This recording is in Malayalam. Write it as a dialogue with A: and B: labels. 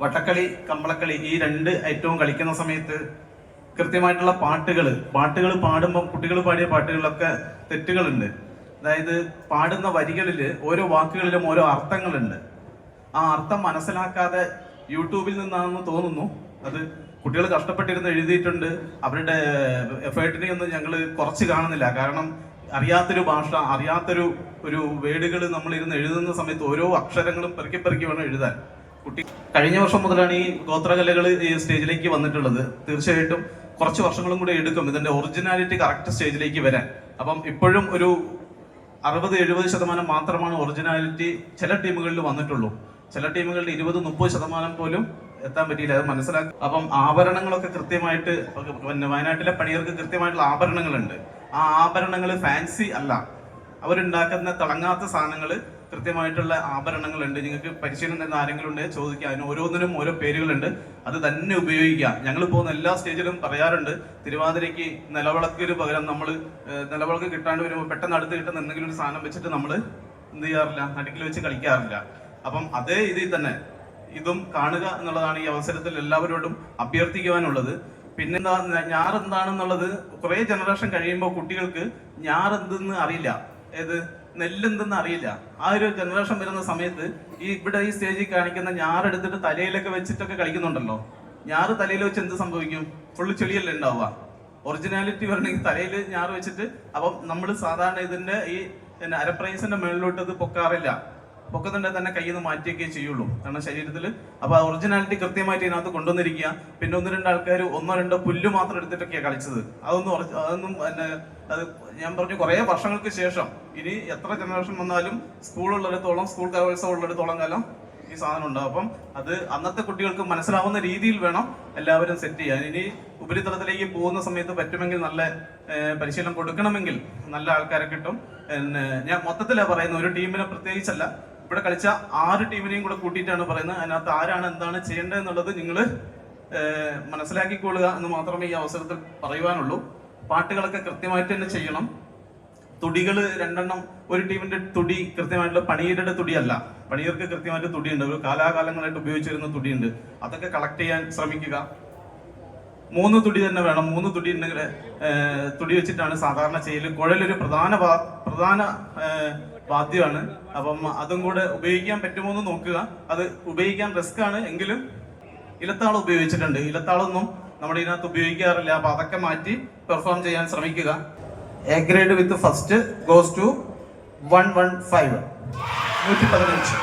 A: വട്ടക്കളി കമ്പളക്കളി ഈ രണ്ട് ഐറ്റവും കളിക്കുന്ന സമയത്ത് കൃത്യമായിട്ടുള്ള പാട്ടുകൾ പാട്ടുകൾ പാടുമ്പോൾ കുട്ടികൾ പാടിയ പാട്ടുകളിലൊക്കെ തെറ്റുകളുണ്ട്. അതായത് പാടുന്ന വരികളിൽ ഓരോ വാക്കുകളിലും ഓരോ അർത്ഥങ്ങളുണ്ട്. ആ അർത്ഥം മനസ്സിലാക്കാതെ യൂട്യൂബിൽ നിന്നാണെന്ന് തോന്നുന്നു. അത് കുട്ടികൾ കഷ്ടപ്പെട്ടിരുന്ന് എഴുതിയിട്ടുണ്ട്. അവരുടെ എഫേർട്ടിനെ ഒന്നും ഞങ്ങൾ കുറച്ച് കാണുന്നില്ല. കാരണം അറിയാത്തൊരു ഭാഷ അറിയാത്തൊരു ഒരു വേർഡുകൾ നമ്മൾ ഇരുന്ന് എഴുതുന്ന സമയത്ത് ഓരോ അക്ഷരങ്ങളും പെറുക്കി പെറുക്കി വേണം എഴുതാൻ. കുട്ടി കഴിഞ്ഞ വർഷം മുതലാണ് ഈ ഗോത്രകലകൾ ഈ സ്റ്റേജിലേക്ക് വന്നിട്ടുള്ളത്. തീർച്ചയായിട്ടും കുറച്ച് വർഷങ്ങളും കൂടി എടുക്കും ഇതിന്റെ ഒറിജിനാലിറ്റി കറക്റ്റ് സ്റ്റേജിലേക്ക് വരാൻ. അപ്പം ഇപ്പോഴും ഒരു അറുപത് എഴുപത് ശതമാനം മാത്രമാണ് ഒറിജിനാലിറ്റി ചില ടീമുകളിൽ വന്നിട്ടുള്ളൂ. ചില ടീമുകളിൽ ഇരുപത് മുപ്പത് ശതമാനം പോലും എത്താൻ പറ്റിയില്ല. അത് മനസ്സിലാക്കി അപ്പം ആഭരണങ്ങളൊക്കെ കൃത്യമായിട്ട് പിന്നെ വയനാട്ടിലെ പണിയർക്ക് കൃത്യമായിട്ടുള്ള ആഭരണങ്ങളുണ്ട്. ആ ആഭരണങ്ങൾ ഫാൻസി അല്ല. അവരുണ്ടാക്കുന്ന തിളങ്ങാത്ത സാധനങ്ങൾ കൃത്യമായിട്ടുള്ള ആഭരണങ്ങളുണ്ട്. നിങ്ങൾക്ക് പരിശീലനം തരുന്ന ആരെങ്കിലും ഉണ്ടെങ്കിൽ ചോദിക്കുക അതിന് ഓരോന്നിനും ഓരോ പേരുകളുണ്ട്. അത് തന്നെ ഉപയോഗിക്കുക. ഞങ്ങൾ പോകുന്ന എല്ലാ സ്റ്റേജിലും പറയാറുണ്ട്. തിരുവാതിരയ്ക്ക് നിലവിളക്കിന് പകരം നമ്മൾ നിലവിളക്ക് കിട്ടാണ്ട് വരുമ്പോൾ പെട്ടെന്ന് അടുത്ത് കിട്ടുന്ന എന്തെങ്കിലും ഒരു സാധനം വെച്ചിട്ട് നമ്മൾ എന്ത് ചെയ്യാറില്ല? നടുക്കിൽ വെച്ച് കളിക്കാറില്ല. അപ്പം അതേ ഇതിൽ തന്നെ ഇതും കാണുക എന്നുള്ളതാണ് ഈ അവസരത്തിൽ എല്ലാവരോടും അഭ്യർത്ഥിക്കുവാനുള്ളത്. പിന്നെന്താ ഞാറെന്താണെന്നുള്ളത് കുറെ ജനറേഷൻ കഴിയുമ്പോൾ കുട്ടികൾക്ക് ഞാറെന്തെന്ന് അറിയില്ല. ഏത്? നെല്ലെന്തെന്ന് അറിയില്ല. ആ ഒരു ജനറേഷൻ വരുന്ന സമയത്ത് ഈ ഇവിടെ ഈ സ്റ്റേജിൽ കാണിക്കുന്ന ഞാർ എടുത്തിട്ട് തലയിലൊക്കെ വെച്ചിട്ടൊക്കെ കളിക്കുന്നുണ്ടല്ലോ. ഞാറ് തലയിൽ വെച്ച് എന്ത് സംഭവിക്കും? ഫുള്ള് ചെളിയല്ലേ ഉണ്ടാവുക. ഒറിജിനാലിറ്റി വരണമെങ്കിൽ തലയിൽ ഞാറ് വെച്ചിട്ട് അപ്പം നമ്മൾ സാധാരണ ഇതിന്റെ ഈ അരപ്രൈസിന്റെ മുകളിലോട്ട് ഇത് പൊക്കാറില്ല. പൊക്കത്തിന്റെ തന്നെ കയ്യിൽ നിന്ന് മാറ്റിയൊക്കെ ചെയ്യുള്ളൂ. കാരണം ശരീരത്തിൽ അപ്പൊ ആ ഒറിജിനാലിറ്റി കൃത്യമായിട്ട് ഇതിനകത്ത് കൊണ്ടുവന്നിരിക്കുക. പിന്നെ ഒന്ന് രണ്ട് ആൾക്കാർ ഒന്നോ രണ്ടോ പുല്ല് മാത്രം എടുത്തിട്ടൊക്കെയാണ് കളിച്ചത്. അതൊന്നും അതൊന്നും പിന്നെ അത് ഞാൻ പറഞ്ഞു കുറേ വർഷങ്ങൾക്ക് ശേഷം. ഇനി എത്ര ജനറേഷൻ വന്നാലും സ്കൂളുള്ളിടത്തോളം സ്കൂൾ കലോത്സവം ഉള്ളിടത്തോളം കാലം ഈ സാധനം ഉണ്ടാവും. അപ്പം അത് അന്നത്തെ കുട്ടികൾക്ക് മനസ്സിലാവുന്ന രീതിയിൽ വേണം എല്ലാവരും സെറ്റ് ചെയ്യാൻ. ഇനി ഉപരിതലത്തിലേക്ക് പോകുന്ന സമയത്ത് പറ്റുമെങ്കിൽ നല്ല പരിശീലനം കൊടുക്കണമെങ്കിൽ നല്ല ആൾക്കാരെ കിട്ടും. പിന്നെ ഞാൻ മൊത്തത്തിലാണ് പറയുന്നത് ഒരു ടീമിനെ പ്രത്യേകിച്ചല്ല. ഇവിടെ കളിച്ച ആറ് ടീമിനെയും കൂടെ കൂട്ടിയിട്ടാണ് പറയുന്നത്. അതിനകത്ത് ആരാണ് എന്താണ് ചെയ്യേണ്ടത് എന്നുള്ളത് നിങ്ങൾ മനസ്സിലാക്കിക്കൊള്ളുക എന്ന് മാത്രമേ ഈ അവസരത്തിൽ പറയുവാനുള്ളൂ. പാട്ടുകളൊക്കെ കൃത്യമായിട്ട് തന്നെ ചെയ്യണം. തുടികൾ രണ്ടെണ്ണം ഒരു ടീമിന്റെ തുടി കൃത്യമായിട്ടുള്ള പണിയരുടെ തുടിയല്ല. പണിയർക്ക് കൃത്യമായിട്ട് തുടിയുണ്ട്. ഒരു കാലാകാലങ്ങളായിട്ട് ഉപയോഗിച്ചിരുന്ന തുടിയുണ്ട്. അതൊക്കെ കളക്ട് ചെയ്യാൻ ശ്രമിക്കുക. മൂന്ന് തുടി തന്നെ വേണം. മൂന്ന് തുടി ഉണ്ടെങ്കിൽ തുടി വെച്ചിട്ടാണ് സാധാരണ ചെയ്യൽ കുഴലൊരു പ്രധാന പ്രധാന വാദ്യമാണ് അപ്പം അതും കൂടെ ഉപയോഗിക്കാൻ പറ്റുമോ എന്ന് നോക്കുക. അത് ഉപയോഗിക്കാൻ റിസ്ക് ആണ്. എങ്കിലും ഇലത്താളം ഉപയോഗിച്ചിട്ടുണ്ട്. ഇലത്താളൊന്നും നമ്മുടെ ഇതിനകത്ത് ഉപയോഗിക്കാറില്ല. അപ്പൊ അതൊക്കെ മാറ്റി പെർഫോം ചെയ്യാൻ ശ്രമിക്കുക. A grade with first goes to one one five നൂറ്റി പതിനഞ്ച്